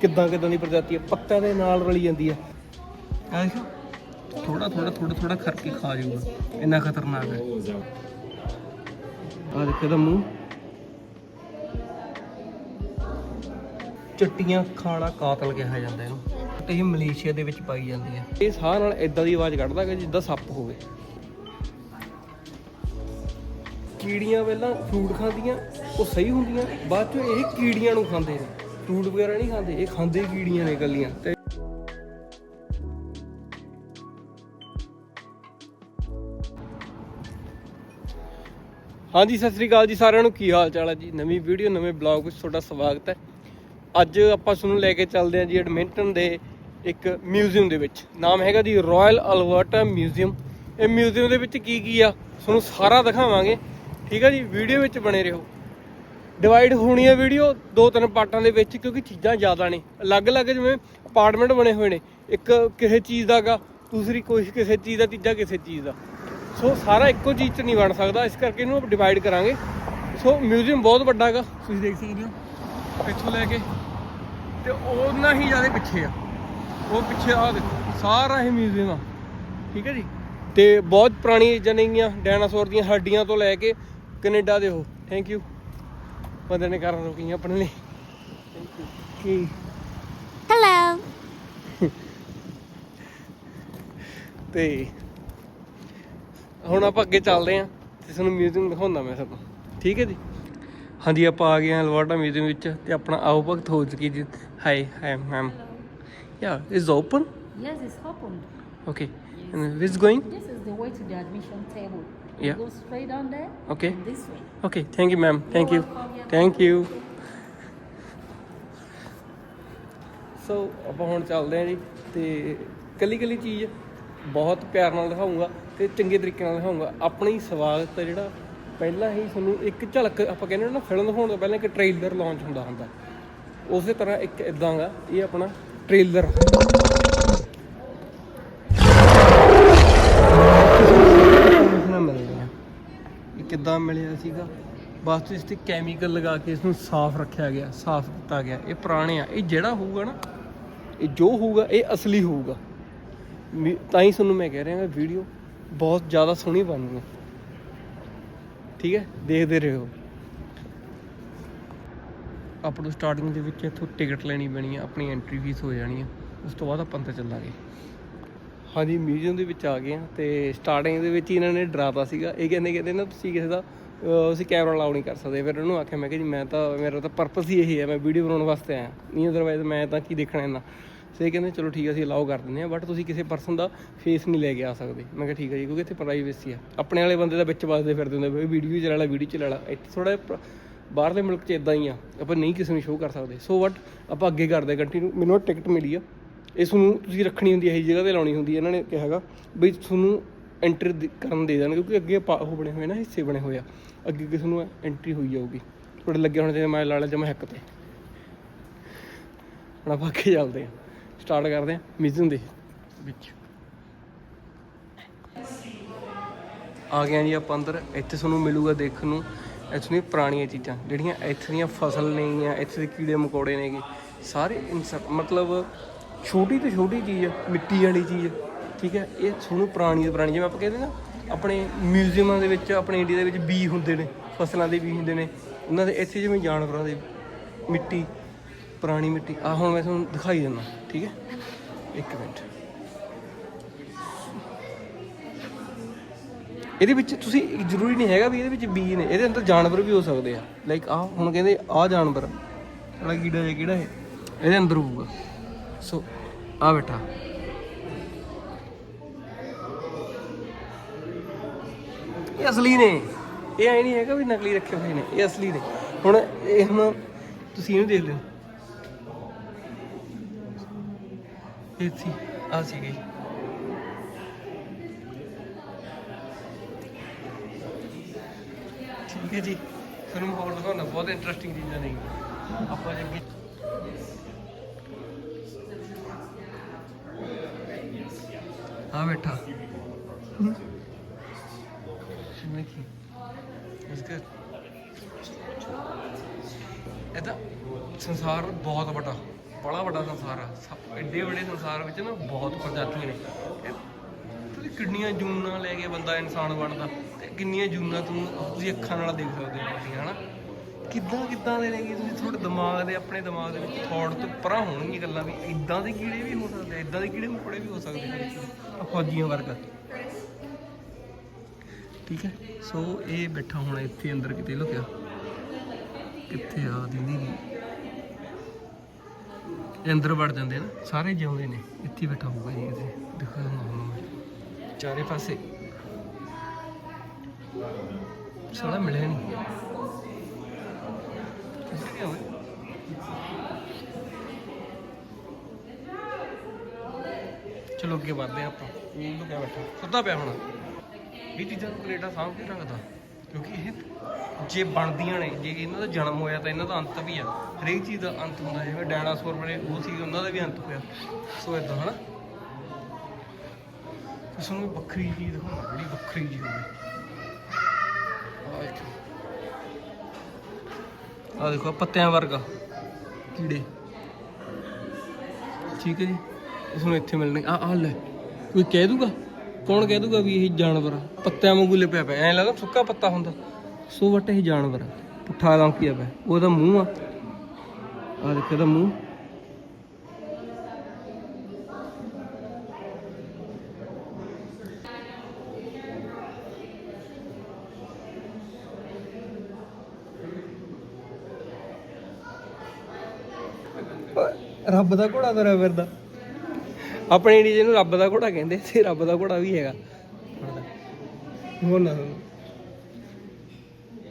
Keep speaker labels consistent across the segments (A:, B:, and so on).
A: ਕਿੱਦਾਂ ਕਿੱਦਾਂ ਦੀ ਪ੍ਰਜਾਤੀ ਹੈ ਪੱਤਿਆਂ ਦੇ ਨਾਲ ਰਲੀ ਜਾਂਦੀ ਹੈ। ਥੋੜਾ ਥੋੜਾ ਥੋੜਾ ਥੋੜਾ ਖਰਕੇ ਖਾ ਜਾਊਗਾ। ਇੰਨਾ ਖਤਰਨਾਕ ਹੈ। ਆ ਦੇਖੋ ਇਹਦਾ ਮੂੰਹ। ਚਿੱਟੀਆਂ ਖਾਣਾ ਕਾਤਲ ਕਿਹਾ ਜਾਂਦਾ ਇਹਨੂੰ। ਤੇ ਇਹ ਮਲੇਸ਼ੀਆ ਦੇ ਵਿੱਚ ਪਾਈ ਜਾਂਦੀ ਹੈ। ਇਹ ਸਾਹ ਨਾਲ ਇਦਾਂ ਦੀ ਆਵਾਜ਼ ਕੱਢਦਾ ਕਿ ਜਿੱਦਾਂ ਸੱਪ ਹੋਵੇ। ਕੀੜੀਆਂ ਪਹਿਲਾਂ ਫਰੂਟ ਖਾਂਦੀਆਂ ਉਹ ਸਹੀ ਹੁੰਦੀਆਂ ਬਾਅਦ ਚੋਂ ਇਹ ਕੀੜੀਆਂ ਨੂੰ ਖਾਂਦੇ ਨੇ। ਫਰੂਟ ਵਗੈਰਾ ਨਹੀਂ ਖਾਂਦੇ, ਇਹ ਖਾਂਦੇ ਕੀੜੀਆਂ ਨੇ ਇਕੱਲੀਆਂ। ਤੇ ਹਾਂਜੀ, ਸਤਿ ਸ੍ਰੀ ਅਕਾਲ ਜੀ ਸਾਰਿਆਂ ਨੂੰ। ਕੀ ਹਾਲ ਚਾਲ ਹੈ ਜੀ? ਨਵੀਂ ਵੀਡੀਓ, ਨਵੇਂ ਬਲੌਗ ਵਿੱਚ ਤੁਹਾਡਾ ਸਵਾਗਤ ਹੈ। ਅੱਜ ਆਪਾਂ ਤੁਹਾਨੂੰ ਲੈ ਕੇ ਚੱਲਦੇ ਹਾਂ ਜੀ ਐਡਮਿੰਟਨ ਦੇ ਇੱਕ ਮਿਊਜ਼ੀਅਮ ਦੇ ਵਿੱਚ। ਨਾਮ ਹੈਗਾ ਜੀ ਰਾਇਲ ਅਲਬਰਟਾ ਮਿਊਜ਼ੀਅਮ। ਇਹ ਮਿਊਜ਼ੀਅਮ ਦੇ ਵਿੱਚ ਕੀ ਕੀ ਆ? ਤੁਹਾਨੂੰ ਸਾਰਾ ਦਿਖਾਵਾਂਗੇ। ਠੀਕ ਆ ਜੀ? ਵੀਡੀਓ ਵਿੱਚ ਬਣੇ ਰਹੋ। ਡਿਵਾਈਡ ਹੋਣੀ ਹੈ ਵੀਡੀਓ ਦੋ ਤਿੰਨ ਪਾਰਟਾਂ ਦੇ ਵਿੱਚ ਕਿਉਂਕਿ ਚੀਜ਼ਾਂ ਜ਼ਿਆਦਾ ਨੇ। ਅਲੱਗ-ਅਲੱਗ ਜਿਵੇਂ ਅਪਾਰਟਮੈਂਟ ਬਣੇ ਹੋਏ ਨੇ। ਇੱਕ ਕਿਸੇ ਚੀਜ਼ ਦਾਗਾ ਦੂਸਰੀ ਕੋਈ ਕਿਸੇ ਚੀਜ਼ ਦਾ, ਤੀਜਾ ਕਿਸੇ ਚੀਜ਼ ਦਾ। ਸੋ ਸਾਰਾ ਇੱਕੋ ਚੀਜ਼ 'ਚ ਨਹੀਂ ਬਣ ਸਕਦਾ, ਇਸ ਕਰਕੇ ਇਹਨੂੰ ਡਿਵਾਈਡ ਕਰਾਂਗੇ। ਸੋ ਮਿਊਜ਼ੀਅਮ ਬਹੁਤ ਵੱਡਾ ਹੈਗਾ ਤੁਸੀਂ ਦੇਖ ਸਕਦੇ ਹੋ। ਪਿੱਛੋਂ ਲੈ ਕੇ। ਤੇ ਉਹਨਾਂ ਹੀ ਜ਼ਿਆਦਾ ਪਿੱਛੇ ਆ। ਉਹ ਪਿੱਛੇ ਆ ਦੇਖੋ, ਸਾਰਾ ਇਹ ਮਿਊਜ਼ੀਅਮ ਆ। ਠੀਕ ਹੈ ਜੀ? ਤੇ ਬਹੁਤ ਪੁਰਾਣੀਆਂ ਚੀਜ਼ਾਂ ਨੇਗੀਆਂ, ਡਾਇਨਾਸੌਰ ਦੀਆਂ ਹੱਡੀਆਂ ਤੋਂ ਲੈ ਕੇ ਕੈਨੇਡਾ ਦੇ ਉਹ। ਥੈਂਕ ਯੂ ਬੰਦੇ ਨੇ ਕਰਨ ਰੁਕੀਆਂ ਆਪਣੇ ਲਈ। ਕੀ?
B: Hello.
A: ਤੇ ਹੁਣ ਆਪਾਂ ਅੱਗੇ ਚੱਲਦੇ ਆਂ ਤੇ ਤੁਹਾਨੂੰ ਮਿਊਜ਼ੀਅਮ ਦਿਖਾਉਂਦਾ ਮੈਂ ਤੁਹਾਨੂੰ ਠੀਕ ਹੈ ਜੀ? ਹਾਂਜੀ ਆਪਾਂ ਆ ਗਏ ਆਂ ਅਲਬਰਟਾ ਮਿਊਜ਼ੀਅਮ ਵਿੱਚ ਤੇ ਆਪਣਾ ਆਓ ਭਗਤ ਹੋ ਚੁੱਕੀ ਜੀ। Hi hi ma'am ya is open
B: Yes, it's opened.
A: Okay and which going
B: This is the way to the admission table.
A: Yeah.
B: You go straight down there.
A: Okay
B: and This way.
A: Okay thank you ma'am thank you thank you so ਆਪਾਂ ਹੁਣ ਚੱਲਦੇ ਆਂ ਜੀ ਤੇ ਕੱਲੀ ਕੱਲੀ ਚੀਜ਼ ਬਹੁਤ ਪਿਆਰ ਨਾਲ ਦਿਖਾਉਂਗਾ ਤੇ ਚੰਗੇ ਤਰੀਕੇ ਨਾਲ ਦਿਖਾਉਂਗਾ ਆਪਣੀ ਸਵਾਗਤ ਹੈ ਜਿਹੜਾ ਪਹਿਲਾਂ ਹੀ ਤੁਹਾਨੂੰ ਇੱਕ ਝਲਕ ਆਪਾਂ ਕਹਿੰਦੇ ਹਾਂ ਨਾ ਫਿਲਮ ਦਿਖਾਉਣ ਤੋਂ ਪਹਿਲਾਂ ਇੱਕ ਟ੍ਰੇਲਰ ਲਾਂਚ ਹੁੰਦਾ ਹੁੰਦਾ। ਉਸੇ ਤਰ੍ਹਾਂ ਇੱਕ ਇਦਾਂਗਾ ਇਹ ਆਪਣਾ ਟ੍ਰੇਲਰ ਨਾਲ ਮਿਲਦੇ ਆ ਇਹ ਕਿੱਦਾਂ ਮਿਲਿਆ ਸੀਗਾ? ਬਸ ਇਸ ਤੇ ਕੈਮੀਕਲ ਲਗਾ ਕੇ ਇਸ ਨੂੰ ਸਾਫ਼ ਰੱਖਿਆ ਗਿਆ, ਸਾਫ਼ ਕੀਤਾ ਗਿਆ। ਇਹ ਪੁਰਾਣੇ ਆ। ਇਹ ਜਿਹੜਾ ਹੋਊਗਾ ਨਾ, ਇਹ ਜੋ ਹੋਊਗਾ, ਇਹ ਅਸਲੀ ਹੋਊਗਾ। ਤਾਂ ਹੀ ਤੁਹਾਨੂੰ ਮੈਂ ਕਹਿ ਰਿਹਾ ਹਾਂ, ਵੀਡੀਓ ਬਹੁਤ ਜ਼ਿਆਦਾ ਸੋਹਣੀ ਬਣਨੀ ਹੈ ਠੀਕ ਹੈ? ਦੇਖਦੇ ਰਹੋ। ਆਪਾਂ ਨੂੰ ਸਟਾਰਟਿੰਗ ਦੇ ਵਿੱਚ ਇੱਥੋਂ ਟਿਕਟ ਲੈਣੀ ਪੈਣੀ ਹੈ ਆਪਣੀ ਐਂਟਰੀ ਫੀਸ ਹੋ ਜਾਣੀ ਆ। ਉਸ ਤੋਂ ਬਾਅਦ ਆਪਾਂ ਅੰਦਰ ਚੱਲਾਂਗੇ। ਹਾਂਜੀ ਮਿਊਜ਼ੀਅਮ ਦੇ ਵਿੱਚ ਆ ਗਏ ਆ ਤੇ ਸਟਾਰਟਿੰਗ ਦੇ ਵਿੱਚ ਹੀ ਇਹਨਾਂ ਨੇ ਡਰਾਤਾ ਸੀਗਾ। ਇਹ ਕਹਿੰਦੇ ਕਹਿੰਦੇ ਨਾ ਤੁਸੀਂ ਕਿਸੇ ਦਾ ਅਹ, ਤੁਸੀਂ ਕੈਮਰਾ ਅਲਾਉ ਨਹੀਂ ਕਰ ਸਕਦੇ। ਫਿਰ ਉਹਨੂੰ ਆਖਿਆ ਮੈਂ ਕਿ ਜੀ ਮੈਂ ਤਾਂ ਮੇਰਾ ਤਾਂ ਪਰਪਸ ਹੀ ਇਹੀ ਹੈ ਮੈਂ ਵੀਡੀਓ ਬਣਾਉਣ ਵਾਸਤੇ ਆਇਆ। ਨਹੀਂ ਅਦਰਵਾਈਜ਼ ਮੈਂ ਤਾਂ ਕੀ ਦੇਖਣਾ ਇਹਨਾਂ? ਸੇ ਇਹ ਕਹਿੰਦੇ ਚਲੋ ਠੀਕ ਹੈ ਅਸੀਂ ਅਲਾਉ ਕਰ ਦਿੰਦੇ ਆ ਬਟ ਤੁਸੀਂ ਕਿਸੇ ਪਰਸਨ ਦਾ ਫੇਸ ਨਹੀਂ ਲੈ ਕੇ ਆ ਸਕਦੇ। ਮੈਂ ਕਿਹਾ ਠੀਕ ਹੈ ਜੀ ਕਿਉਂਕਿ ਇੱਥੇ ਪ੍ਰਾਈਵੇਸੀ ਆ ਆਪਣੇ ਵਾਲੇ ਬੰਦੇ ਦਾ ਵਿੱਚ ਵੱਸਦੇ ਫਿਰਦੇ ਹੁੰਦੇ ਵੀ ਵੀਡੀਓ ਚਲਾ ਲੈ ਵੀਡੀਓ ਚਲਾ ਲੈ। ਇੱਥੇ ਥੋੜਾ ਬਾਹਰਲੇ ਮੁਲਕ 'ਚ ਇਦਾਂ ਹੀ ਆ। ਆਪਾਂ ਨਹੀਂ ਕਿਸੇ ਨੂੰ ਸ਼ੋਅ ਕਰ ਸਕਦੇ। ਸੋ ਵਟ ਆਪਾਂ ਅੱਗੇ ਕਰਦੇ ਕੰਟੀਨਿਊ ਮੈਨੂੰ ਟਿਕਟ ਮਿਲੀ ਆ। ਇਸ ਨੂੰ ਤੁਸੀਂ ਰੱਖਣੀ ਹੁੰਦੀ ਹੈ ਇਹ ਜਗ੍ਹਾ ਤੇ ਲਾਉਣੀ ਹੁੰਦੀ ਹੈ ਇਹਨਾਂ ਨੇ ਕਿਹਾ ਹੈਗਾ ਬਈ ਤੁਹਾਨੂੰ ਐਂਟਰ ਕਰਨ ਦੇ ਦੇਣ ਕਿਉਂਕਿ ਅੱਗੇ ਉਹ ਬਣੇ ਹੋਏ ਨਾ ਹਿੱਸੇ ਬਣੇ ਹੋਏ ਆ। ਅੱਗੇ ਕਿਸੇ ਨੂੰ ਐਂਟਰੀ ਹੋਈ ਜਾਊਗੀ। ਤੁਹਾਡੇ ਲੱਗੇ ਹੋਣੇ ਚਾਹੀਦੇ ਮੈਂ ਲਾ ਲਿਆ ਜਮਾ ਹੈਕ ਤੇ। ਹੁਣ ਆਪਾਂ ਅੱਗੇ ਚੱਲਦੇ ਆ ਸਟਾਰਟ ਕਰਦੇ ਆ ਮਿਊਜ਼ੀਅਮ ਦੇ। ਵਿੱਚ। ਆ ਗਏ ਆ ਜੀ ਆਪਾਂ ਅੰਦਰ। ਇੱਥੇ ਤੁਹਾਨੂੰ ਮਿਲੂਗਾ ਦੇਖਣ ਨੂੰ। ਇੱਥੇ ਦੀਆਂ ਪੁਰਾਣੀਆਂ ਚੀਜ਼ਾਂ। ਜਿਹੜੀਆਂ ਇੱਥੇ ਦੀਆਂ ਫਸਲ ਨੇਗੀਆਂ ਇੱਥੇ ਦੇ ਕੀੜੇ ਮਕੌੜੇ ਨੇਗੇ। ਸਾਰੇ ਮਤਲਬ ਛੋਟੀ ਤੋਂ ਛੋਟੀ ਚੀਜ਼, ਮਿੱਟੀ ਵਾਲੀ ਚੀਜ਼, ਠੀਕ ਹੈ? ਇਹ ਤੁਹਾਨੂੰ ਪੁਰਾਣੀ ਤੋਂ ਪੁਰਾਣੀ, ਜਿਵੇਂ ਆਪਾਂ ਕਹਿੰਦੇ ਨਾ, ਆਪਣੇ ਮਿਊਜ਼ੀਅਮਾਂ ਦੇ ਵਿੱਚ, ਆਪਣੇ ਇੰਡੀਆ ਦੇ ਵਿੱਚ ਬੀ ਹੁੰਦੇ ਨੇ, ਫਸਲਾਂ ਦੇ ਬੀ ਹੁੰਦੇ ਨੇ, ਉਹਨਾਂ ਦੇ ਇੱਥੇ ਜਿਵੇਂ ਜਾਨਵਰਾਂ ਦੇ ਮਿੱਟੀ, ਪੁਰਾਣੀ ਮਿੱਟੀ ਆ ਹੁਣ ਮੈਂ ਤੁਹਾਨੂੰ ਦਿਖਾਈ ਦਿੰਦਾ, ਠੀਕ ਹੈ? ਇੱਕ ਮਿੰਟ। ਇਹਦੇ ਵਿੱਚ ਤੁਸੀਂ, ਜ਼ਰੂਰੀ ਨਹੀਂ ਹੈਗਾ ਵੀ ਇਹਦੇ ਵਿੱਚ ਬੀ ਨੇ, ਇਹਦੇ ਅੰਦਰ ਜਾਨਵਰ ਵੀ ਹੋ ਸਕਦੇ ਆ। ਲਾਈਕ ਆ ਹੁਣ ਕਹਿੰਦੇ ਆ ਜਾਨਵਰ, ਵਾਲਾ ਕੀੜਾ ਜਿਹਾ ਕਿਹੜਾ ਹੈ ਇਹਦੇ ਅੰਦਰ ਹੋਊਗਾ। ਸੋ ਆ ਬੈਠਾ। ਇਹ ਅਸਲੀ ਨੇ। ਇਹ ਐ ਨਹੀਂ ਹੈਗਾ ਵੀ ਨਕਲੀ ਰੱਖੇ ਹੋਏ ਨੇ, ਇਹ ਅਸਲੀ ਨੇ। ਹੁਣ ਇਹ ਹੁਣ ਤੁਸੀਂ ਇਹਨੂੰ ਦੇਖ ਲਿਓ। ਇਹ ਸੀ ਆ ਸੀਗੀ। ਠੀਕ ਹੈ ਜੀ ਤੁਹਾਨੂੰ ਮਾਹੌਲ ਦਿਖਾਉਣਾ ਬਹੁਤ ਇੰਟਰਸਟਿੰਗ ਚੀਜ਼ਾਂ ਨੇ। ਆਪਾਂ ਜੇ ਆ ਬੈਠਾ। ਦੇਖੀ ਇਸ ਕੇ ਇਹ ਤਾਂ ਸੰਸਾਰ ਬਹੁਤ ਵੱਡਾ, ਬੜਾ ਵੱਡਾ ਸੰਸਾਰ ਆ। ਸਭ ਐਡੇ ਵੱਡੇ ਸੰਸਾਰ ਵਿੱਚ ਨਾ ਬਹੁਤ ਪ੍ਰਜਾਤੀਆਂ ਨੇ। ਤੁਸੀਂ ਕਿੰਨੀਆਂ ਜੂਨਾਂ ਲੈ ਕੇ ਬੰਦਾ ਇਨਸਾਨ ਬਣਦਾ ਤੇ ਕਿੰਨੀਆਂ ਜੂਨਾਂ ਤੂੰ ਤੁਸੀਂ ਅੱਖਾਂ ਨਾਲ ਦੇਖ ਸਕਦੇ ਹੋ ਆਪਣੀਆਂ ਹਨਾ? ਕਿੱਦਾਂ ਕਿੱਦਾਂ ਦੇ ਨੇ ਕਿ ਤੁਸੀਂ ਤੁਹਾਡੇ ਦਿਮਾਗ ਦੇ, ਆਪਣੇ ਦਿਮਾਗ ਦੇ ਵਿੱਚ ਥੋੜ ਤੋਂ ਪਰਾਂ ਹੋਣਗੀਆਂ ਗੱਲਾਂ ਵੀ। ਇਦਾਂ ਦੇ ਕੀੜੇ ਵੀ ਹੋ ਸਕਦੇ ਆ ਇਦਾਂ ਦੇ ਕੀੜੇ ਮਕੌੜੇ ਵੀ ਹੋ ਸਕਦੇ ਫੌਜੀਆਂ ਵਰਗਾ। ਠੀਕ ਹੈ, ਸੋ ਇਹ ਬੈਠਾ ਹੁਣ ਇੱਥੇ ਅੰਦਰ ਕਿਤੇ, ਲੁਕਿਆ। ਕਿੱਥੇ ਆ ਦਿੰਦੀ? ਨਹੀਂ ਅੰਦਰ ਵੜ ਜਾਂਦੇ ਆ ਨਾ, ਸਾਰੇ ਜਿਉਂਦੇ ਨੇ। ਇੱਥੇ ਬੈਠਾ ਹੋਊਗਾ ਜੀ ਕਿਤੇ ਦਿਖਾ ਦਿੰਦਾ ਚਾਰੇ ਪਾਸੇ। ਸਾਲਾ ਮਿਲਿਆ ਨਹੀਂ ਕਿੱਥੇ ਗਿਆ ਓਏ? ਚਲੋ ਅੱਗੇ ਵਧਦੇ ਆਪਾਂ। ਇਹ ਲੁਕਿਆ ਬੈਠਾ? ਸੁੱਤਾ ਪਿਆ ਹੁਣ। ਇਹ ਚੀਜ਼ਾਂ ਨੂੰ ਕੈਨੇਡਾ ਸਾਂਭ ਕੇ ਰੱਖਦਾ। ਕਿਉਂਕਿ ਇਹ ਜੇ ਬਣਦੀਆਂ ਨੇ, ਜੇ ਇਹਨਾਂ ਦਾ ਜਨਮ ਹੋਇਆ ਤਾਂ ਇਹਨਾਂ ਦਾ ਅੰਤ ਵੀ ਆ। ਹਰੇਕ ਚੀਜ਼ ਦਾ ਅੰਤ ਹੁੰਦਾ, ਜਿਵੇਂ ਡਾਇਨਾਸੌਰ ਬਣੇ, ਉਹ ਸੀ ਉਹਨਾਂ ਦਾ ਵੀ ਅੰਤ ਹੋਇਆ। ਸੋ ਇਦਾਂ ਹਨਾ? ਇਸ ਨੂੰ ਵੱਖਰੀ ਚੀਜ਼ ਦਿਖਾਉਣਾ, ਜਿਹੜੀ ਵੱਖਰੀ ਚੀਜ਼ ਹੋਵੇ। ਆਹ ਦੇਖੋ ਪੱਤਿਆਂ ਵਰਗਾ ਕੀੜੇ। ਠੀਕ ਹੈ ਜੀ? ਇਸ ਇੱਥੇ ਮਿਲਣੇ ਆ ਆ ਲੈ। ਕੋਈ ਕਹਿ ਦੂਗਾ? ਕੌਣ ਕਹਿ ਦੂਗਾ ਵੀ ਇਹ ਜਾਨਵਰ ਆ? ਪੱਤਿਆਂ ਵਾਂਗੂ ਲਿਪਿਆ ਪਿਆ। ਐਂ ਲੱਗਦਾ ਸੁੱਕਾ ਪੱਤਾ ਹੁੰਦਾ। ਸੋ ਵਟ ਇਹ ਜਾਨਵਰ ਆ। ਪੁੱਠਾ ਲੰਕੀਆ ਪਿਆ ਉਹਦਾ ਮੂੰਹ ਆ। ਆ ਦੇਖੋ, ਇਹਦਾ ਮੂੰਹ। ਰੱਬ ਦਾ ਘੋੜਾ ਤੁਰਿਆ ਫਿਰਦਾ। ਆਪਣੇ ਇੰਡੀਆ ਜਿਹਨੂੰ ਰੱਬ ਦਾ ਘੋੜਾ ਕਹਿੰਦੇ ਤੇ ਰੱਬ ਦਾ ਘੋੜਾ ਵੀ ਹੈਗਾ। ਹੋਰ ਨਾ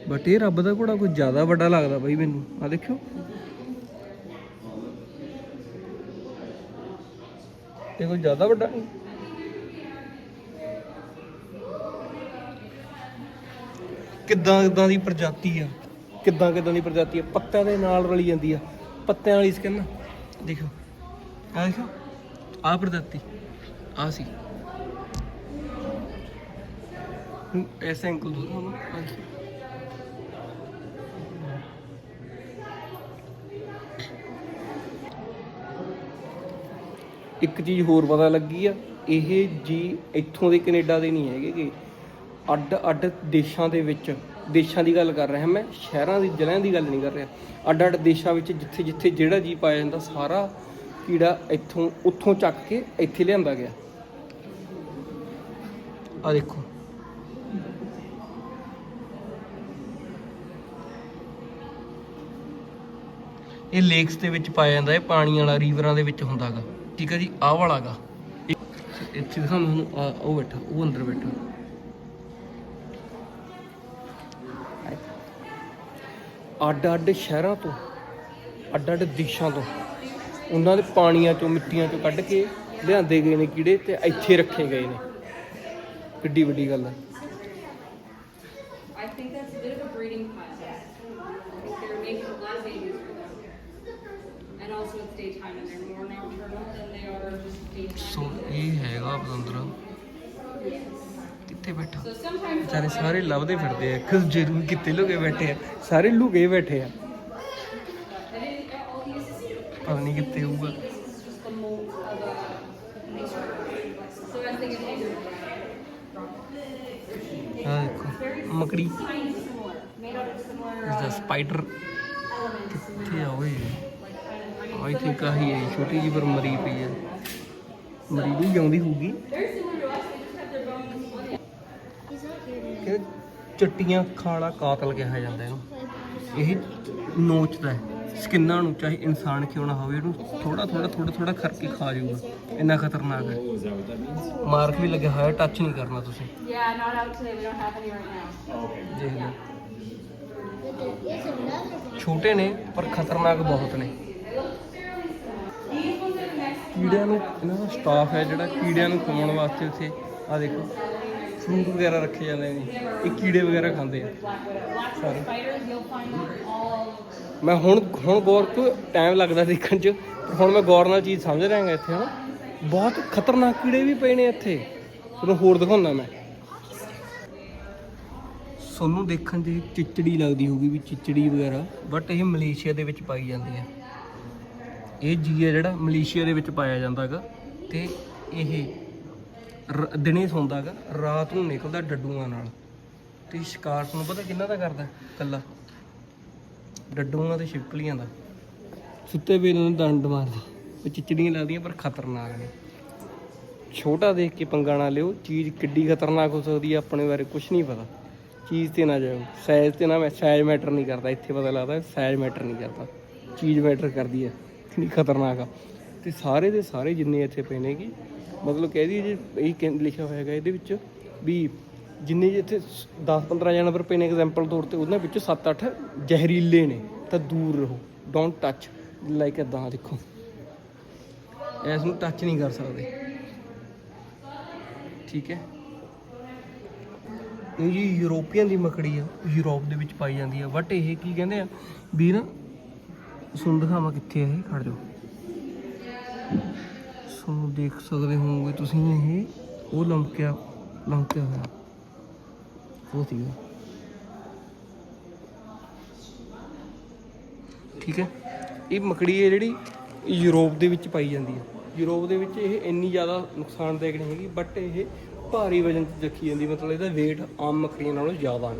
A: ਬਟ ਇਹ ਰੱਬ ਦਾ ਘੋੜਾ ਕੋਈ ਜ਼ਿਆਦਾ ਵੱਡਾ ਲੱਗਦਾ ਬਈ ਮੈਨੂੰ। ਆ ਦੇਖਿਓ। ਇਹ ਕੋਈ ਜ਼ਿਆਦਾ ਵੱਡਾ ਨਹੀਂ। ਕਿੱਦਾਂ ਕਿੱਦਾਂ ਦੀ ਪ੍ਰਜਾਤੀ ਆ? ਕਿੱਦਾਂ ਕਿੱਦਾਂ ਦੀ ਪ੍ਰਜਾਤੀ ਆ? ਪੱਤਿਆਂ ਦੇ ਨਾਲ ਰਲੀ ਜਾਂਦੀ ਆ। ਪੱਤਿਆਂ ਵਾਲੀ ਸਕਿਨ ਦੇਖੋ ਆ ਦੇਖੋ ਆ ਪ੍ਰਜਾਤੀ ਆ ਸੀ। ਐਸੇ ਐਂਕਲ ਦੋ ਤੁਹਾਨੂੰ ਇੱਕ ਚੀਜ਼ ਹੋਰ ਪਤਾ ਲੱਗੀ ਆ, ਇਹ ਜੀ ਇੱਥੋਂ ਦੇ ਕੈਨੇਡਾ ਦੇ ਨਹੀਂ ਹੈਗੇ ਗੇ। ਅੱਡ ਅੱਡ ਦੇਸ਼ਾਂ ਦੇ ਵਿੱਚ, ਦੇਸ਼ਾਂ ਦੀ ਗੱਲ ਕਰ ਰਿਹਾ ਮੈਂ, ਸ਼ਹਿਰਾਂ ਦੀ, ਜ਼ਿਲ੍ਹਿਆਂ ਦੀ ਗੱਲ ਨਹੀਂ ਕਰ ਰਿਹਾ। ਅੱਡ ਅੱਡ ਦੇਸ਼ਾਂ ਵਿੱਚ ਜਿੱਥੇ ਜਿੱਥੇ ਜਿਹੜਾ ਜੀ ਪਾਇਆ ਜਾਂਦਾ, ਸਾਰਾ ਕੀੜਾ ਇੱਥੋਂ ਉੱਥੋਂ ਚੱਕ ਕੇ ਇੱਥੇ ਲਿਆਂਦਾ ਗਿਆ। ਆ ਦੇਖੋ। ਇਹ ਲੇਕਸ ਦੇ ਵਿੱਚ ਪਾਇਆ ਜਾਂਦਾ ਇਹ ਪਾਣੀ ਵਾਲਾ ਰੀਵਰਾਂ ਦੇ ਵਿੱਚ ਹੁੰਦਾਗਾ ਠੀਕ ਹੈ ਜੀ? ਆਹ ਵਾਲਾਗਾ ਇੱਥੇ ਦਿਖਾਉਂਦਾ ਤੁਹਾਨੂੰ ਉਹ ਬੈਠਾ ਉਹ ਅੰਦਰ ਬੈਠਾ। ਅੱਡ ਅੱਡ ਸ਼ਹਿਰਾਂ ਤੋਂ ਅੱਡ ਅੱਡ ਦੇਸ਼ਾਂ ਤੋਂ ਉਹਨਾਂ ਦੇ ਪਾਣੀਆਂ ਚੋਂ ਮਿੱਟੀਆਂ ਚੋਂ ਕੱਢ ਕੇ ਲਿਆਂਦੇ ਗਏ ਨੇ ਕੀੜੇ ਤੇ ਇੱਥੇ ਰੱਖੇ ਗਏ ਨੇ ਕਿੱਡੀ ਵੱਡੀ ਗੱਲ ਹੈ. ਸੋ ਇਹ ਹੈਗਾ ਕਿੱਥੇ ਬੈਠਾ ਵਿਚਾਰੇ ਸਾਰੇ ਲੱਭਦੇ ਫਿਰਦੇ ਆ ਖੁਦ ਜ਼ਰੂਰ ਕਿੱਥੇ ਲੁਕੇ ਬੈਠੇ ਆ ਸਾਰੇ ਲੁਕੇ ਬੈਠੇ ਆ ਪਤਾ ਨਹੀਂ ਕਿੱਥੇ ਹੋਊਗਾ ਆ ਦੇਖੋ ਮਕੜੀ ਇਸ ਦਾ ਸਪਾਈਡਰ ਕਿੱਥੇ ਆ ਓਏ ਆਈ ਥਿੰਕ ਆਹੀ ਹੈ ਛੋਟੀ ਜਿਹੀ ਪਰ ਮਰੀ ਪਈ ਹੈ ਮਰੀ ਵੀ ਜਾਂਦੀ ਹੋਊਗੀ ਕਿ ਚਟੀਆਂ ਖਾਣਾ ਕਾਤਲ ਕਿਹਾ ਜਾਂਦਾ ਇਹਨੂੰ ਇਹ ਨੋਚਦਾ ਹੈ ਸਕਿਨਾਂ ਨੂੰ ਚਾਹੇ ਇਨਸਾਨ ਕਿਉਂ ਨਾ ਹੋਵੇ ਇਹਨੂੰ ਥੋੜਾ ਥੋੜਾ ਥੋੜਾ ਥੋੜਾ ਕਰਕੇ ਖਾ ਜਾਊਗਾ। ਇੰਨਾ ਖਤਰਨਾਕ ਹੈ। ਮਾਰਕ ਵੀ ਲੱਗਿਆ ਹੋਇਆ ਟੱਚ ਨਹੀਂ ਕਰਨਾ ਤੁਸੀਂ।
C: Yeah, not out today. We don't have any right now.
A: ਦੇਖ ਲਓ। ਛੋਟੇ ਨੇ ਪਰ ਖਤਰਨਾਕ ਬਹੁਤ ਨੇ। ਕੀੜਿਆਂ ਨੂੰ ਇਹਨਾਂ ਦਾ ਸਟਾਫ ਹੈ ਜਿਹੜਾ ਕੀੜਿਆਂ ਨੂੰ ਖਵਾਉਣ ਵਾਸਤੇ ਉੱਥੇ ਆ ਦੇਖੋ। ਫਰੂਟ ਵਗੈਰਾ ਰੱਖੇ ਜਾਂਦੇ ਨੇ। ਇਹ ਕੀੜੇ ਵਗੈਰਾ ਖਾਂਦੇ ਆ। ਸਾਰੇ। ਮੈਂ ਹੁਣ ਹੁਣ ਗੌਰ ਤੋਂ ਟਾਈਮ ਲੱਗਦਾ ਦੇਖਣ 'ਚ। ਪਰ ਹੁਣ ਮੈਂ ਗੌਰ ਨਾਲ ਚੀਜ਼ ਸਮਝ ਰਿਹਾਗਾ ਇੱਥੇ, ਹਨਾ। ਬਹੁਤ ਖਤਰਨਾਕ ਕੀੜੇ ਵੀ ਪਏ ਨੇ ਇੱਥੇ। ਤੁਹਾਨੂੰ ਹੋਰ ਦਿਖਾਉਣਾ ਮੈਂ। ਸੋਨੂੰ ਦੇਖਣ 'ਚ ਚਿਚੜੀ ਲੱਗਦੀ ਹੋਊਗੀ ਵੀ ਚਿਚੜੀ ਵਗੈਰਾ ਬਟ ਇਹ ਮਲੇਸ਼ੀਆ ਦੇ ਵਿੱਚ ਪਾਈ ਜਾਂਦੀ ਹੈ। ਇਹ ਜੀ ਹੈ ਜਿਹੜਾ ਮਲੇਸ਼ੀਆ ਦੇ ਵਿੱਚ ਪਾਇਆ ਜਾਂਦਾ ਹੈਗਾ, ਤੇ ਇਹ ਰ- ਦਿਨੇ ਸੌਂਦਾ ਹੈਗਾ ਰਾਤ ਨੂੰ ਨਿਕਲਦਾ ਡੱਡੂਆਂ ਨਾਲ। ਤੇ ਸ਼ਿਕਾਰ ਤੁਹਾਨੂੰ ਪਤਾ ਕਿੰਨਾ ਦਾ ਕਰਦਾ ਕੱਲਾ ਡੱਡੂਆਂ ਤੇ ਛਿਪਕਲੀਆਂ ਦਾ। ਸੁੱਤੇ ਪਏ ਨੂੰ ਦੰਡ ਮਾਰਦੀ। ਉਹ ਚਿਚੜੀਆਂ ਲੱਗਦੀਆਂ ਪਰ ਖਤਰਨਾਕ ਨੇ। ਛੋਟਾ ਦੇਖ ਕੇ ਪੰਗਾ ਨਾ ਲਿਓ, ਚੀਜ਼ ਕਿੱਡੀ ਖਤਰਨਾਕ ਹੋ ਸਕਦੀ ਹੈ ਆਪਣੇ ਬਾਰੇ ਕੁਝ ਨਹੀਂ ਪਤਾ। ਚੀਜ਼ ਤੇ ਨਾ ਜਾਓ ਸਾਈਜ਼ ਤੇ ਨਾ ਮੈਂ ਸਾਈਜ਼ ਮੈਟਰ ਨਹੀਂ ਕਰਦਾ, ਇੱਥੇ ਪਤਾ ਲੱਗਦਾ ਸਾਈਜ਼ ਮੈਟਰ ਨਹੀਂ ਕਰਦਾ। ਚੀਜ਼ ਮੈਟਰ ਕਰਦੀ ਹੈ ਕਿੰਨੀ ਖਤਰਨਾਕ ਆ। ਤੇ ਸਾਰੇ ਦੇ ਸਾਰੇ ਜਿੰਨੇ ਇੱਥੇ ਪਏ ਨੇ ਕਿ ਮਤਲਬ ਕਹਿ ਦਈਏ ਜੇ ਇਹ ਕਹਿ- ਲਿਖਿਆ ਹੋਇਆ ਹੈਗਾ ਇਹਦੇ ਵਿੱਚ ਵੀ ਜਿੰਨੇ ਇੱਥੇ 10-15 ਜਾਨਵਰ ਪਏ ਨੇ ਐਗਜ਼ਾਮਪਲ ਤੌਰ ਤੇ, ਉਹਨਾਂ ਵਿੱਚੋਂ 7-8 ਜ਼ਹਿਰੀਲੇ ਨੇ, ਤਾਂ ਦੂਰ ਰਹੋ। ਡੋਂਟ ਟੱਚ ਲਾਈਕ ਇਦਾਂ ਦੇਖੋ। ਇਸ ਨੂੰ ਟੱਚ ਨਹੀਂ ਕਰ ਸਕਦੇ। ਠੀਕ ਹੈ? ਇਹ ਜੀ ਯੂਰੋਪੀਅਨ ਦੀ ਮੱਕੜੀ ਆ, ਯੂਰਪ ਦੇ ਵਿੱਚ ਪਾਈ ਜਾਂਦੀ ਆ। ਬਟ ਇਹ ਕੀ ਕਹਿੰਦੇ ਆ? ਵੀ ਨਾ ਸੁਣ ਦਿਖਾਵਾਂ ਕਿੱਥੇ ਆ ਇਹ? ਖੜ ਜਾਓ। ਸੋ ਦੇਖ ਸਕਦੇ ਹੋਵੋਗੇ ਤੁਸੀਂ ਇਹ, ਉਹ ਲੰਕਿਆ ਲੰਕਿਆ ਹੋਇਆ। ਉਹ ਸੀਗਾ ਠੀਕ ਹੈ? ਇਹ ਮੱਕੜੀ ਹੈ ਜਿਹੜੀ ਯੂਰਪ ਦੇ ਵਿੱਚ ਪਾਈ ਜਾਂਦੀ ਹੈ। ਯੂਰਪ ਦੇ ਵਿੱਚ ਇਹ ਇੰਨੀ ਜ਼ਿਆਦਾ ਨੁਕਸਾਨਦਾਇਕ ਨਹੀਂ ਹੈਗੀ ਬਟ ਇਹ ਭਾਰੀ ਵਜਨ 'ਚ ਰੱਖੀ ਜਾਂਦੀ ਮਤਲਬ ਇਹਦਾ weight ਆਮ ਮੱਕੜੀਆਂ ਨਾਲੋਂ ਜ਼ਿਆਦਾ ਹੈ।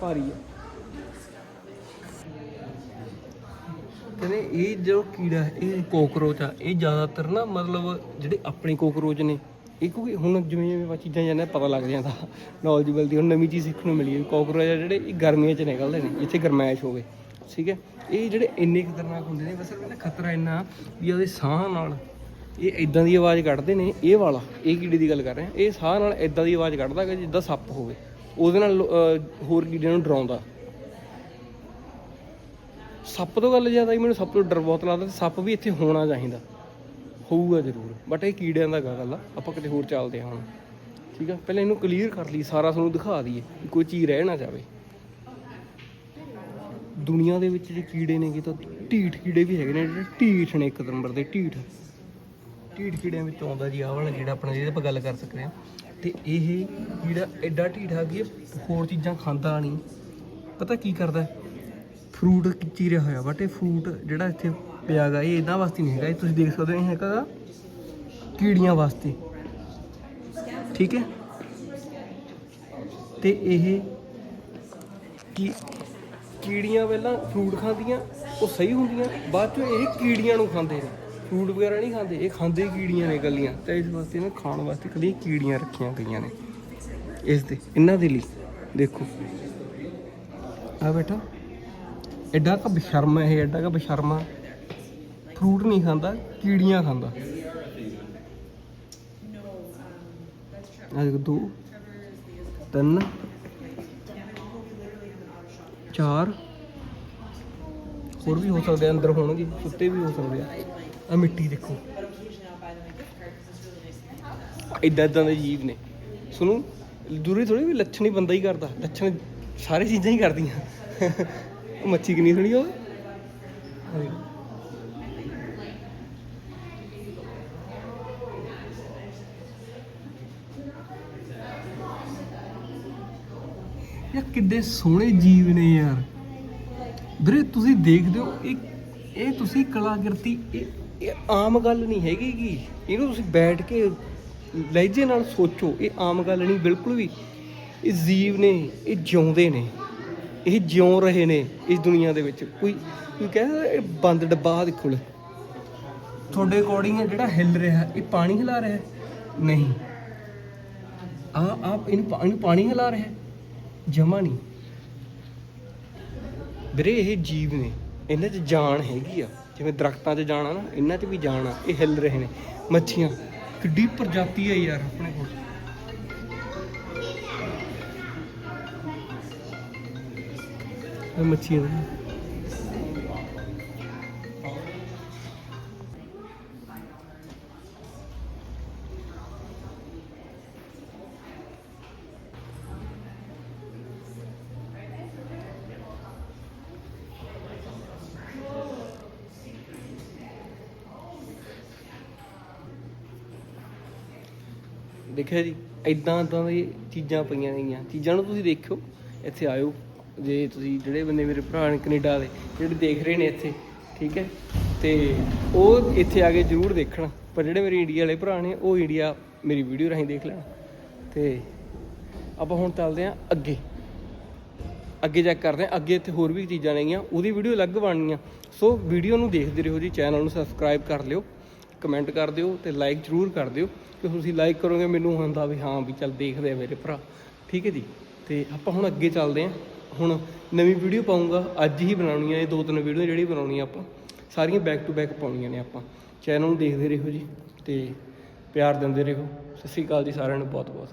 A: ਭਾਰੀ ਹੈ। ਕਹਿੰਦੇ ਇਹ ਜੋ ਕੀੜਾ ਹੈ, ਇਹ ਕੋਕਰੋਚ ਆ। ਇਹ ਜ਼ਿਆਦਾਤਰ ਨਾ ਮਤਲਬ ਜਿਹੜੇ ਆਪਣੇ ਕੋਕਰੋਚ ਨੇ ਇਹ ਕਿਉਂਕਿ ਹੁਣ ਜਿਵੇਂ ਜਿਵੇਂ ਆਪਾਂ ਚੀਜ਼ਾਂ ਜਾਂਦੇ ਪਤਾ ਲੱਗ ਜਾਂਦਾ। ਨੌਲੇਜ ਮਿਲਦੀ ਹੁਣ ਨਵੀਂ ਚੀਜ਼ ਸਿੱਖਣ ਨੂੰ ਮਿਲੀ ਹੈ। ਕੋਕਰੋਚ ਆ ਜਿਹੜੇ ਇਹ ਗਰਮੀਆਂ 'ਚ ਨਿਕਲਦੇ ਨੇ ਜਿੱਥੇ ਗਰਮੈਸ਼ ਹੋਵੇ। ਠੀਕ ਹੈ? ਇਹ ਜਿਹੜੇ ਇੰਨੇ ਖਤਰਨਾਕ ਹੁੰਦੇ ਨੇ ਬਸ ਇਹਨਾਂ ਖਤਰਾ ਇੰਨਾ ਵੀ ਉਹਦੇ ਸਾਹ ਨਾਲ ਇਹ ਇਦਾਂ ਦੀ ਆਵਾਜ਼ ਕੱਢਦੇ ਨੇ ਇਹ ਵਾਲਾ ਇਹ ਕੀੜੇ ਦੀ ਗੱਲ ਕਰ ਰਹੇ ਹਾਂ। ਇਹ ਸਾਹ ਨਾਲ ਇਦਾਂ ਦੀ ਆਵਾਜ਼ ਕੱਢਦਾ ਕਿ ਜਿੱਦਾਂ ਸੱਪ ਹੋਵੇ। ਉਹਦੇ ਨਾਲ ਲੋ- ਹੋਰ ਕੀੜਿਆਂ ਨੂੰ ਡਰਾਉਂਦਾ। ਸੱਪ ਤੋਂ ਗੱਲ ਜ਼ਿਆਦਾ ਹੀ ਮੈਨੂੰ ਸੱਪ ਤੋਂ ਡਰ ਬਹੁਤ ਲੱਗਦਾ ਤੇ ਸੱਪ ਵੀ ਇੱਥੇ ਹੋਣਾ ਚਾਹੀਦਾ। ਹੋਊਗਾ ਜ਼ਰੂਰ ਬਟ ਇਹ ਕੀੜਿਆਂ ਦਾ ਗਾ ਗੱਲ ਆ, ਆਪਾਂ ਕਿਤੇ ਹੋਰ ਚੱਲਦੇ ਹਾਂ ਹੁਣ। ਠੀਕ ਆ? ਪਹਿਲਾਂ ਇਹਨੂੰ ਕਲੀਅਰ ਕਰ ਲਈ ਸਾਰਾ ਤੁਹਾਨੂੰ ਦਿਖਾ ਦਈਏ ਵੀ ਕੋਈ ਚੀਜ਼ ਰਹਿ ਨਾ ਜਾਵੇ। ਦੁਨੀਆ ਦੇ ਵਿੱਚ ਜੇ ਕੀੜੇ ਨੇਗੇ ਤਾਂ ਢੀਠ ਕੀੜੇ ਵੀ ਹੈਗੇ ਨੇ ਜਿਹੜੇ ਢੀਠ ਨੇ ਇੱਕ ਨੰਬਰ ਦੇ, ਢੀਠ। ਢੀਠ ਕੀੜਿਆਂ ਵਿੱਚ ਆਉਂਦਾ ਜੀ, ਆਹ ਵਾਲਾ ਕੀੜਾ ਆਪਣਾ, ਜਿਹਦੇ ਆਪਾਂ ਗੱਲ ਕਰ ਸਕਦੇ ਹਾਂ। ਤੇ ਇਹ ਕੀੜਾ ਐਡਾ ਢੀਠਾ ਕਿ ਹੋਰ ਚੀਜ਼ਾਂ ਖਾਂਦਾ ਨਹੀਂ। ਪਤਾ ਕੀ ਕਰਦਾ? ਫਰੂਟ ਚੀਰਿਆ ਹੋਇਆ? ਬਟ ਇਹ ਫਰੂਟ ਜਿਹੜਾ ਇੱਥੇ ਪਿਆ ਗਾ, ਇਹ ਇਹਨਾਂ ਵਾਸਤੇ ਨਹੀਂ ਹੈਗਾ। ਇਹ ਤੁਸੀਂ ਦੇਖ ਸਕਦੇ ਹੋ, ਇਹ ਹੈਗਾ ਗਾ ਕੀੜੀਆਂ ਵਾਸਤੇ। ਠੀਕ ਹੈ? ਤੇ ਇਹ ਕੀ ਕੀੜੀਆਂ ਪਹਿਲਾਂ ਫਰੂਟ ਖਾਂਦੀਆਂ, ਉਹ ਸਹੀ ਹੁੰਦੀਆਂ, ਬਾਅਦ ਚੋਂ ਇਹ ਕੀੜੀਆਂ ਨੂੰ ਖਾਂਦੇ ਨੇ। ਫਰੂਟ ਵਗੈਰਾ ਨਹੀਂ ਖਾਂਦੇ, ਇਹ ਖਾਂਦੇ ਕੀੜੀਆਂ ਨੇ ਗੱਲੀਆਂ ਤੇ ਇਸ ਵਾਸਤੇ ਨਾ ਖਾਣ ਵਾਸਤੇ ਕਦੀ ਕੀੜੀਆਂ ਰੱਖੀਆਂ ਗਈਆਂ ਨੇ। ਇਸ ਦੇ, ਇਹਨਾਂ ਦੇ ਲਈ। ਦੇਖੋ। ਆ ਬੇਟਾ ਐਡਾ ਕ ਬਸ਼ਰਮ ਹੈ ਇਹ, ਐਡਾ ਕ ਬਸ਼ਰਮਾ ਫਰੂਟ ਨਹੀਂ ਖਾਂਦਾ, ਕੀੜੀਆਂ ਖਾਂਦਾ। ਆ ਦੇਖੋ, ਦੋ, ਤਿੰਨ, ਚਾਰ। ਹੋਰ ਵੀ ਹੋ ਸਕਦੇ ਆ, ਅੰਦਰ ਹੋਣਗੇ ਕੁੱਤੇ ਵੀ ਹੋ ਸਕਦੇ ਆ। ਆ ਮਿੱਟੀ ਦੇਖੋ। ਇਦਾਂ ਇਦਾਂ ਦੇ ਜੀਵ ਨੇ। ਸੁਣੋ, ਦੂਰੀ ਥੋੜੀ ਵੀ ਲੱਛਣ ਹੀ ਬੰਦਾ ਹੀ ਕਰਦਾ। ਲੱਛਣ ਸਾਰੇ ਚੀਜ਼ਾਂ ਹੀ ਕਰਦੀਆਂ। ਉਹ ਮੱਛੀ ਕਿੰਨੀ ਸੋਹਣੀ ਉਹ? ਆ ਕਿੱਡੇ ਸੋਹਣੇ ਜੀਵ ਨੇ ਯਾਰ। ਵੀਰੇ, ਤੁਸੀਂ ਦੇਖਦੇ ਹੋ, ਇਹ ਇਹ ਤੁਸੀਂ ਕਲਾਕ੍ਰਿਤੀ, ਇਹ ਇਹ ਆਮ ਗੱਲ ਨਹੀਂ ਹੈਗੀ ਗੀ। ਇਹਨੂੰ ਤੁਸੀਂ ਬੈਠ ਕੇ ਲਹਿਜੇ ਨਾਲ ਸੋਚੋ, ਇਹ ਆਮ ਗੱਲ ਨਹੀਂ, ਬਿਲਕੁਲ ਵੀ। ਇਹ ਜੀਵ ਨੇ, ਇਹ ਜਿਉਂਦੇ ਨੇ। ਇਹ ਜਿਉਂ ਰਹੇ ਨੇ ਇਸ ਦੁਨੀਆ ਦੇ ਵਿੱਚ। ਕੋਈ ਕੋਈ ਕਹਿੰਦਾ ਬੰਦ ਡੱਬਾ ਦੇਖੋ ਲੈ। ਤੁਹਾਡੇ ਅਕੋਰਡਿੰਗ ਜਿਹੜਾ ਹਿੱਲ ਰਿਹਾ ਇਹ ਪਾਣੀ ਹਿਲਾ ਰਿਹਾ ਨਹੀਂ। ਆ ਆਪ ਇਹਨੂੰ ਪਾਣੀ ਹਿਲਾ ਰਿਹਾ ਜਮਾ ਨਹੀਂ। ਵੀਰੇ ਇਹ ਜੀਵ ਨੇ, ਇਹਨਾਂ 'ਚ ਜਾਨ ਹੈਗੀ ਆ। ਜਿਵੇਂ ਦਰਖਤਾਂ 'ਚ ਜਾਨ ਆ ਨਾ, ਇਹਨਾਂ 'ਚ ਵੀ ਜਾਨ ਆ। ਇਹ ਹਿੱਲ ਰਹੇ ਨੇ। ਮੱਛੀਆਂ, ਕਿੱਡੀ ਪ੍ਰਜਾਤੀ ਆ ਯਾਰ ਆਪਣੇ ਕੋਲ। ਇਹ ਮੱਛੀਆਂ ਦੀ ਦੇਖਿਆ ਜੀ ਇਦਾਂ ਇਦਾਂ ਦੀ ਚੀਜ਼ਾਂ ਪਈਆਂ ਗਈਆਂ ਚੀਜ਼ਾਂ ਨੂੰ ਤੁਸੀਂ ਦੇਖਿਓ, ਇੱਥੇ ਆਇਓ। ਜੇ ਤੁਸੀਂ ਜਿਹੜੇ ਬੰਦੇ ਮੇਰੇ ਭਰਾ ਨੇ ਕੈਨੇਡਾ ਦੇ, ਜਿਹੜੇ ਦੇਖ ਰਹੇ ਨੇ ਇੱਥੇ, ਠੀਕ ਹੈ? ਤੇ ਉਹ ਇੱਥੇ ਆ ਕੇ ਜ਼ਰੂਰ ਦੇਖਣ, ਪਰ ਜਿਹੜੇ ਮੇਰੇ ਇੰਡੀਆ ਵਾਲੇ ਭਰਾ ਨੇ, ਉਹ ਇੰਡੀਆ ਮੇਰੀ ਵੀਡੀਓ ਰਾਹੀਂ ਦੇਖ ਲੈਣ। ਤੇ ਆਪਾਂ ਹੁਣ ਚੱਲਦੇ ਆਂ ਅੱਗੇ। ਅੱਗੇ ਚੈੱਕ ਕਰਦੇ ਆਂ ਅੱਗੇ ਇੱਥੇ ਹੋਰ ਵੀ ਚੀਜ਼ਾਂ ਨੇਗੀਆਂ, ਉਹਦੀ ਵੀਡੀਓ ਅਲੱਗ ਬਣਨੀ ਆ ਸੋ ਵੀਡੀਓ ਨੂੰ ਦੇਖਦੇ ਰਹੋ ਜੀ, ਚੈਨਲ ਨੂੰ ਸਬਸਕ੍ਰਾਈਬ ਕਰ ਲਿਓ ਕਮੈਂਟ ਕਰ ਦਿਓ ਤੇ ਲਾਈਕ ਜ਼ਰੂਰ ਕਰ ਦਿਓ, ਕਿ ਤੁਸੀਂ ਲਾਈਕ ਕਰੋਗੇ, ਮੈਨੂੰ ਹੁੰਦਾ ਵੀ ਹਾਂ ਵੀ ਚੱਲ ਦੇਖਦੇ ਆ ਮੇਰੇ ਭਰਾ, ਠੀਕ ਹੈ ਜੀ? ਤੇ ਆਪਾਂ ਹੁਣ ਅੱਗੇ ਚੱਲਦੇ ਆਂ ਹੁਣ ਨਵੀਂ ਵੀਡੀਓ ਪਾਉਂਗਾ ਅੱਜ ਹੀ ਬਣਾਉਣੀ ਆ ਇਹ ਦੋ ਤਿੰਨ ਵੀਡੀਓ ਜਿਹੜੀ ਬਣਾਉਣੀ ਆ ਆਪਾਂ। ਸਾਰੀਆਂ ਬੈਕ ਟੂ ਬੈਕ ਪਾਉਣੀਆਂ ਨੇ ਆਪਾਂ। ਚੈਨਲ ਨੂੰ ਦੇਖਦੇ ਰਹੋ ਜੀ ਤੇ ਪਿਆਰ ਦਿੰਦੇ ਰਹੋ। ਸਤਿ ਸ਼੍ਰੀ ਅਕਾਲ ਜੀ ਸਾਰਿਆਂ ਨੂੰ ਬਹੁਤ ਬਹੁਤ